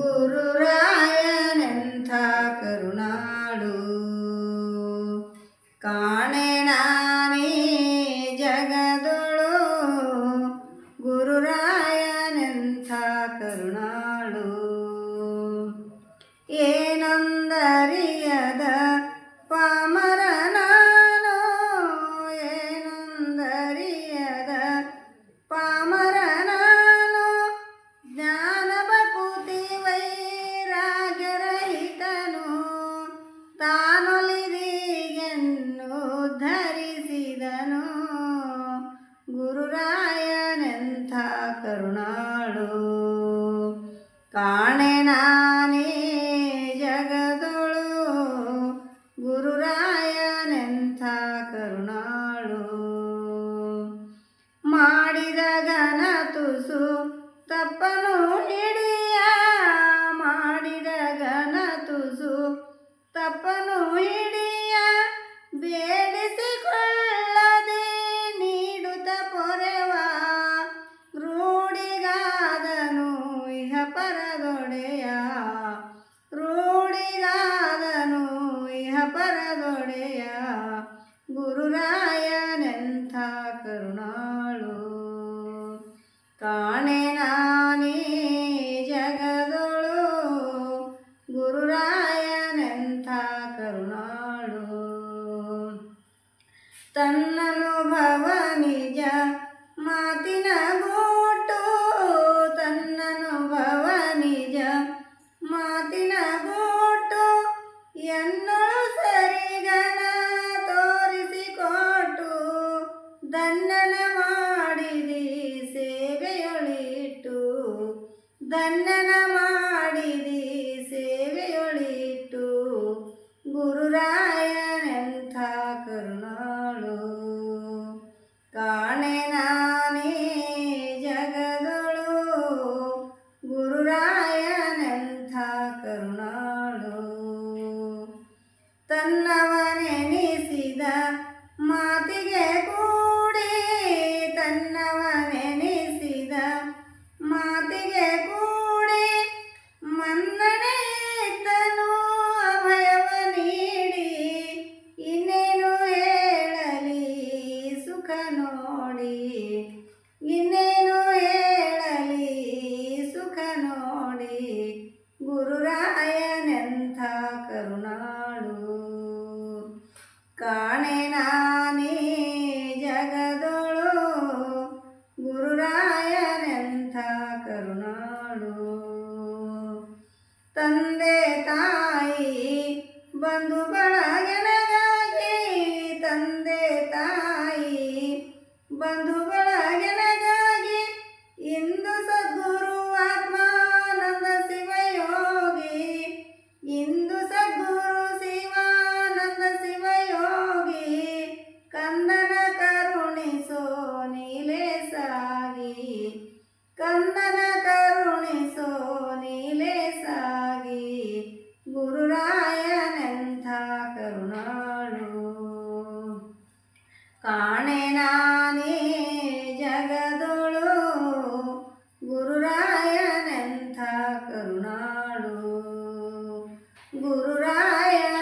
ಗುರುರಾಯನೆಂಥ ಕರುಣಾಳು. ಕಾಣೆಣಾನೇ ಜಗದೊಳು. ಗುರುರಾಯನೆಂಥ ಕರುಣಾಳು. ಕಾಣೆ ಪರದೊಡೆಯ ಗುರುರಾಯನೆಂಥ ಕರುಣಾಳು. ಕಾಣೆ ನಾನೇ ಜಗದೊಳು ಗುರುರಾಯನೆಂಥ ಕರುಣಾಳು. ತನ್ನನುಭವ ದಂಡನ ಮಾಡಿದಿ ಸೇವೆಯೊಳಿಟ್ಟು ಗುರುರಾಯನೆಂಥ ಕರುಣಾಳು. ಕಾಣೆ ನಾನೇ ಜಗದಳು ಗುರುರಾಯನೆಂಥ ಕರುಣಾಳು. ತನ್ನವನೆನಿಸಿದ ಮಾತಿಗೆ ಕೂಡಿ ಕಾಣೆ ನಾನೇ ಜಗದೊಳು ಗುರುರಾಯನೆಂಥ ಕರುಣಾಳು. ತಂದೆ ತಾಯಿ ಬಂಧು ಬ Maya.